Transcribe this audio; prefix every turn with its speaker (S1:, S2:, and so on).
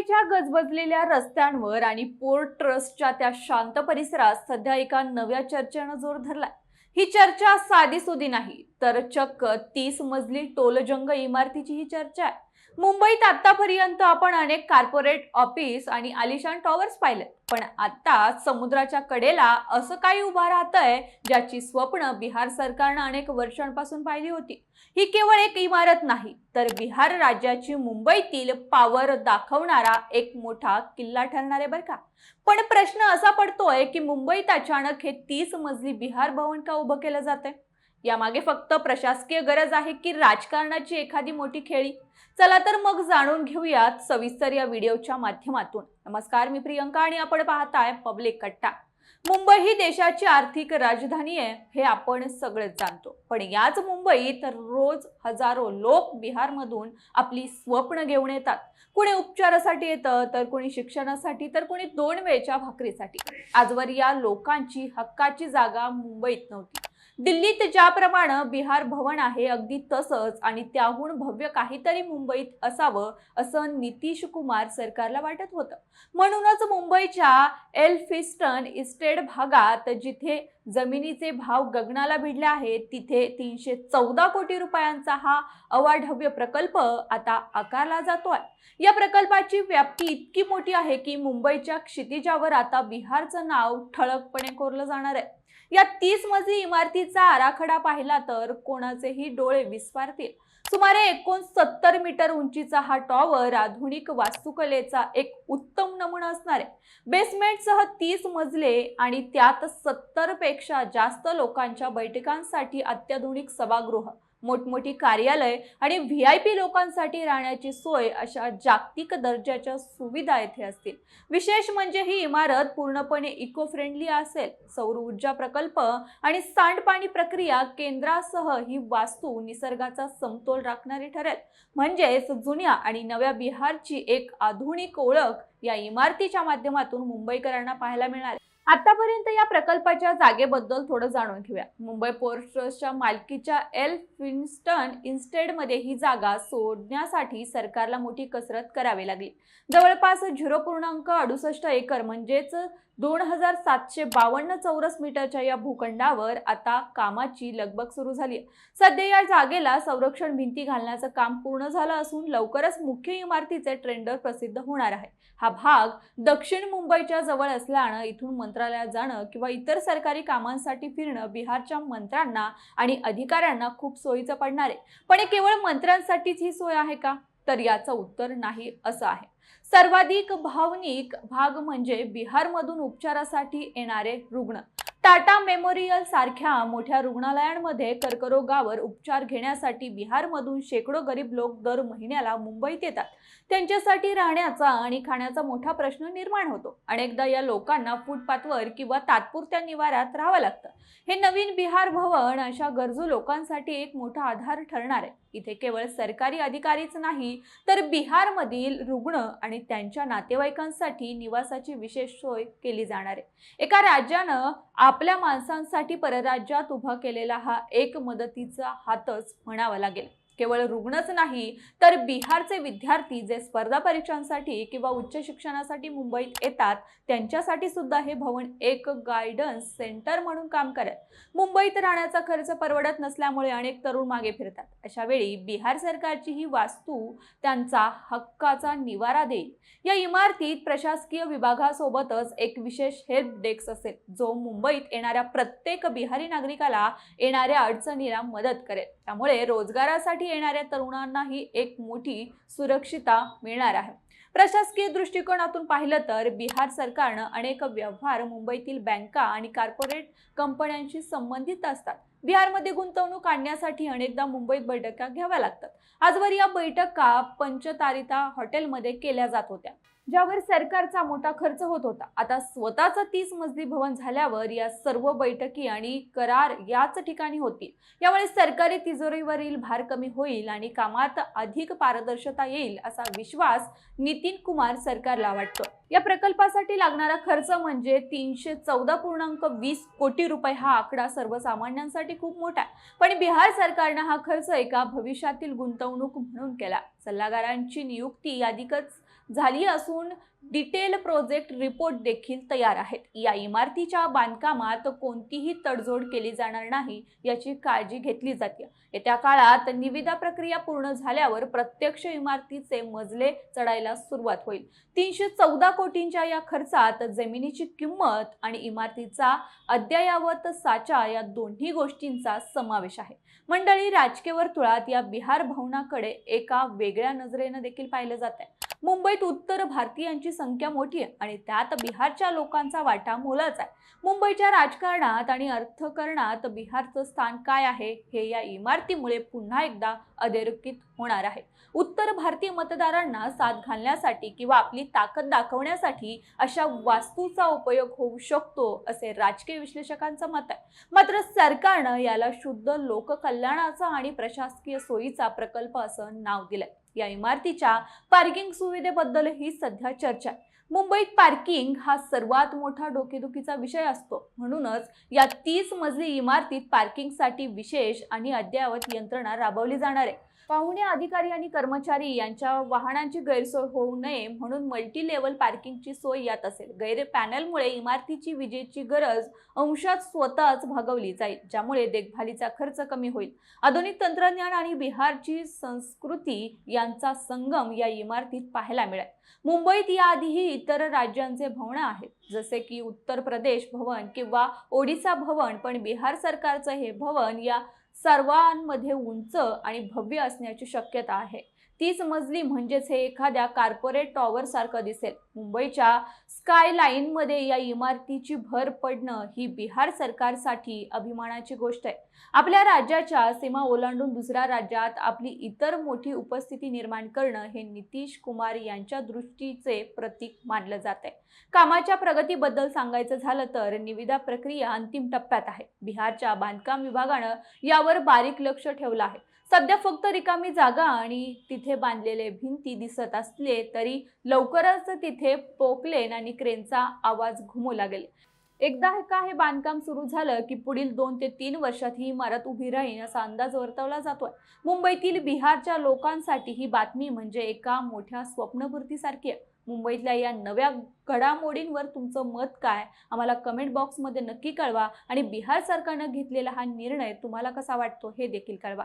S1: मुंबईच्या गजबजलेल्या रस्त्यांवर आणि पोर्ट ट्रस्टच्या त्या शांत परिसरात सध्या एका नव्या चर्चेनं जोर धरलाय. ही चर्चा साधी सुधी नाही तर चक्क तीस मजली टोलजंग इमारतीची ही चर्चा आहे. मुंबईत आतापर्यंत आपण अनेक कॉर्पोरेट ऑफिस आणि आलिशान टॉवर्स पाहिले पण आता समुद्राच्या कडेला असं काही उभा राहतंय ज्याची स्वप्न बिहार सरकारनं अनेक वर्षांपासून पाहिली होती. ही केवळ एक इमारत नाही तर बिहार राज्याची मुंबईतील पावर दाखवणारा एक मोठा किल्ला ठरणार आहे बरं का. पण प्रश्न असा पडतोय की मुंबईत अचानक हे तीस मजली बिहार भवन का उभं केलं जातंय? यामागे फक्त प्रशासकीय गरज आहे की राजकारणाची एखादी मोठी खेळी. चला तर मग जाणून घेऊयात सविस्तर या व्हिडिओच्या माध्यमातून. नमस्कार मी प्रियंका आणि आपण पाहताय पब्लिक कट्टा. मुंबई ही देशाची आर्थिक राजधानी आहे हे आपण सगळेच जाणतो. पण याच मुंबईत रोज हजारो लोक बिहारमधून आपली स्वप्न घेऊन येतात. कुणी उपचारासाठी येतं तर कुणी शिक्षणासाठी तर कुणी दोन वेळच्या भाकरीसाठी. आजवर या लोकांची हक्काची जागा मुंबईत नव्हती. दिल्लीत ज्याप्रमाणे बिहार भवन आहे अगदी तसंच आणि त्याहून भव्य काहीतरी मुंबईत असावं असं नितीश कुमार सरकारला वाटत होतं. म्हणूनच मुंबईच्या एल फिस्टन इस्टेट भागात जिथे जमिनीचे भाव गगनाला भिडले आहेत तिथे तीनशे चौदा कोटी रुपयांचा हा अवाढव्य प्रकल्प आता आकारला जातोय. या प्रकल्पाची व्याप्ती इतकी मोठी आहे की मुंबईच्या क्षितिजावर आता बिहारचं नाव ठळकपणे कोरलं जाणार आहे. या तीस मजली इमारतीचा आराखडा पाहिला तर कोणाचेही डोळे विस्फारतील. सुमारे एकोणसत्तर मीटर उंचीचा हा टॉवर आधुनिक वास्तुकलेचा एक उत्तम नमुना असणार आहे. बेसमेंटसह तीस मजले आणि त्यात सत्तरपेक्षा जास्त लोकांच्या बैठकांसाठी अत्याधुनिक सभागृह. मोठमोठी कार्यालय आणि व्ही आय पी लोकांसाठी राहण्याची सोय अशा जागतिक दर्जाच्या सुविधा येथे असतील. विशेष म्हणजे ही इमारत पूर्णपणे इको फ्रेंडली असेल. सौर ऊर्जा प्रकल्प आणि सांडपाणी प्रक्रिया केंद्रासह ही वास्तू निसर्गाचा समतोल राखणारी ठरेल. म्हणजेच जुन्या आणि नव्या बिहारची एक आधुनिक ओळख या इमारतीच्या माध्यमातून मुंबईकरांना पाहायला मिळणार आहे. आतापर्यंत या प्रकल्पाच्या जागेबद्दल थोडं जाणून घेऊया. मुंबई पोर्ट ट्रस्टच्या मालकीच्या एल फिन्स्टन इन्स्टेडमध्ये ही जागा सोडण्यासाठी सरकारला मोठी कसरत करावी लागली. जवळपास झिरो पूर्णांक अडुसष्ट एकर म्हणजेच दोन हजार सातशे बावन्न चौरस मीटरच्या या भूखंडावर आता कामाची लगबग सुरू झाली आहे. सध्या या जागेला संरक्षण भिंती घालण्याचं काम पूर्ण झालं असून लवकरच मुख्य इमारतीचे ट्रेंडर प्रसिद्ध होणार आहे. हा भाग दक्षिण मुंबईच्या जवळ असल्यानं इथून मंत्रालयात जाणं किंवा इतर सरकारी कामांसाठी फिरणं बिहारच्या मंत्र्यांना आणि अधिकाऱ्यांना खूप सोयीचं पडणार आहे. पण हे केवळ मंत्र्यांसाठीच ही सोय आहे का? तर याचं उत्तर नाही असं आहे. सर्वाधिक भावनिक भाग म्हणजे बिहारमधून उपचारासाठी येणारे रुग्ण. टाटा मेमोरियल सारख्या मोठ्या रुग्णालयांमध्ये कर्करोगावर उपचार घेण्यासाठी बिहारमधून शेकडो गरीब लोक दर महिन्याला मुंबईत येतात. त्यांच्यासाठी राहण्याचा आणि खाण्याचा मोठा प्रश्न निर्माण होतो. अनेकदा या लोकांना फुटपाथवर किंवा तात्पुरत्या निवाऱ्यात राहावं लागतं. हे नवीन बिहार भवन अशा गरजू लोकांसाठी एक मोठा आधार ठरणार आहे. इथे केवळ सरकारी अधिकारीच नाही तर बिहारमधील रुग्ण आणि त्यांच्या नातेवाईकांसाठी निवासाची विशेष सोय केली जाणार आहे. एका राज्यानं आपल्या माणसांसाठी परराज्यात उभा केलेला हा एक मदतीचा हातच म्हणावा लागेल. केवळ रुग्णच नाही तर बिहारचे विद्यार्थी जे स्पर्धा परीक्षांसाठी किंवा उच्च शिक्षणासाठी मुंबईत येतात त्यांच्यासाठी सुद्धा हे भवन एक गायडन्स सेंटर म्हणून काम करत. मुंबईत राहण्याचा खर्च परवडत नसल्यामुळे अनेक तरुण मागे फिरतात. अशा वेळी बिहार सरकारची ही वास्तू त्यांचा हक्काचा निवारा देईल. या इमारतीत प्रशासकीय विभागासोबतच एक विशेष हेल्प डेस्क असेल जो मुंबईत येणाऱ्या प्रत्येक बिहारी नागरिकाला येणाऱ्या अडचणीला मदत करेल. त्यामुळे रोजगारासाठी येणाऱ्या तरुणांनाही एक मोठी सुरक्षिता मिळणार आहे. प्रशासकीय दृष्टिकोनातून पाहिलं तर बिहार सरकारनं अनेक व्यवहार मुंबईतील बँका आणि कॉर्पोरेट कंपन्यांशी संबंधित असतात. बिहारमध्ये गुंतवणूक आणण्यासाठी अनेकदा मुंबईत बैठका घ्याव्या लागतात. आजवर या बैठका पंचतारिता हॉटेलमध्ये केल्या जात होत्या. ज्यावर सरकारचा मोठा खर्च होत होता. आता स्वतःचं तीस मजली भवन झाल्यावर या सर्व बैठकी आणि करार याच ठिकाणी होतील. यामुळे सरकारी तिजोरीवरील भार कमी होईल आणि कामात अधिक पारदर्शकता येईल असा विश्वास नितीन कुमार सरकारला वाटतो. या प्रकल्पासाठी लागणारा खर्च म्हणजे तीनशे चौदा पूर्णांक वीस कोटी रुपये हा आकडा सर्वसामान्यांसाठी खूप मोठा आहे. पण बिहार सरकारनं हा खर्च एका भविष्यातील गुंतवणूक म्हणून केला. सल्लागारांची नियुक्ती अधिकच झाली असून डिटेल प्रोजेक्ट रिपोर्ट देखील तयार आहेत. या इमारतीच्या बांधकामात कोणतीही तडजोड केली जाणार नाही याची काळजी घेतली जाते. येत्या काळात निविदा प्रक्रिया पूर्ण झाल्यावर प्रत्यक्ष इमारतीचे मजले चढायला सुरुवात होईल. तीनशे चौदा कोटींच्या या खर्चात जमिनीची किंमत आणि इमारतीचा अद्ययावत साचा या दोन्ही गोष्टींचा समावेश आहे. मंडळी राजकीय वर्तुळात या बिहार भवनाकडे एका वेगळ्या नजरेनं देखील पाहिलं जात आहे मुंबईत उत्तर भारतीयांची संख्या मोठी आहे आणि त्यात बिहारच्या लोकांचा वाटा मोलाच आहे. मुंबईच्या राजकारणात आणि अर्थकारणात बिहारचं स्थान काय आहे हे या इमारतीमुळे पुन्हा एकदा अधोरेखित होणार आहे. उत्तर भारतीय मतदारांना साथ घालण्यासाठी किंवा आपली ताकद दाखवण्यासाठी अशा वास्तूचा उपयोग होऊ शकतो असे राजकीय विश्लेषकांचं मत आहे. मात्र सरकारनं याला शुद्ध लोककल्याणाचा आणि प्रशासकीय सोयीचा प्रकल्प असं नाव दिलंय. या इमारतीच्या पार्किंग सुविधेबद्दलही सध्या चर्चा आहे. मुंबईत पार्किंग हा सर्वात मोठा डोकेदुखीचा विषय असतो. म्हणूनच या तीस मजली इमारतीत पार्किंगसाठी विशेष आणि अद्ययावत यंत्रणा राबवली जाणार आहे. पाहुणे अधिकारी आणि कर्मचारी यांच्या वाहनांची गैरसोय होऊ नये म्हणून मल्टी लेवल पार्किंगची सोय यात असेल. गैर पॅनलमुळे इमारतीची विजेची गरज अंशात स्वतःच भागवली जाईल ज्यामुळे देखभालीचा खर्च कमी होईल. आधुनिक तंत्रज्ञान आणि बिहारची संस्कृती यांचा संगम या इमारतीत पाहायला मिळेल. मुंबईत याआधीही इतर राज्यांचे भवन आहेत जसे की उत्तर प्रदेश भवन किंवा ओडिसा भवन पण बिहार सरकारचं हे भवन या सर्वांमध्ये उंच आणि भव्य असण्याची शक्यता आहे. तीच मजली म्हणजेच हे एखाद्या कॉर्पोरेट टॉवर सारखं दिसेल. मुंबईच्या स्कायलाईनमध्ये या इमारतीची भर पडणं ही बिहार सरकारसाठी अभिमानाची गोष्ट आहे. आपल्या राज्याच्या सीमा ओलांडून दुसऱ्या राज्यात आपली इतर मोठी उपस्थिती निर्माण करणं हे नितीश कुमार यांच्या दृष्टीचे प्रतीक मानलं जात आहे. कामाच्या प्रगतीबद्दल सांगायचं झालं तर निविदा प्रक्रिया अंतिम टप्प्यात आहे. बिहारच्या बांधकाम विभागानं यावर बारीक लक्ष ठेवलं आहे. सध्या फक्त रिकामी जागा आणि तिथे बांधलेले भिंती दिसत असले तरी लवकरच तिथे पोकलेन आणि क्रेनचा आवाज घुमू लागेल. एकदा हे का हे बांधकाम सुरू झालं की पुढील दोन ते तीन वर्षात ही इमारत उभी राहील असा अंदाज वर्तवला जातोय. मुंबईतील बिहारच्या लोकांसाठी ही बातमी म्हणजे एका मोठ्या स्वप्नपूर्तीसारखी आहे. मुंबईतल्या या नव्या घडामोडींवर तुमचं मत काय? आम्हाला कमेंट बॉक्समध्ये नक्की कळवा आणि बिहार सरकारनं घेतलेला हा निर्णय तुम्हाला कसा वाटतो हे देखील कळवा.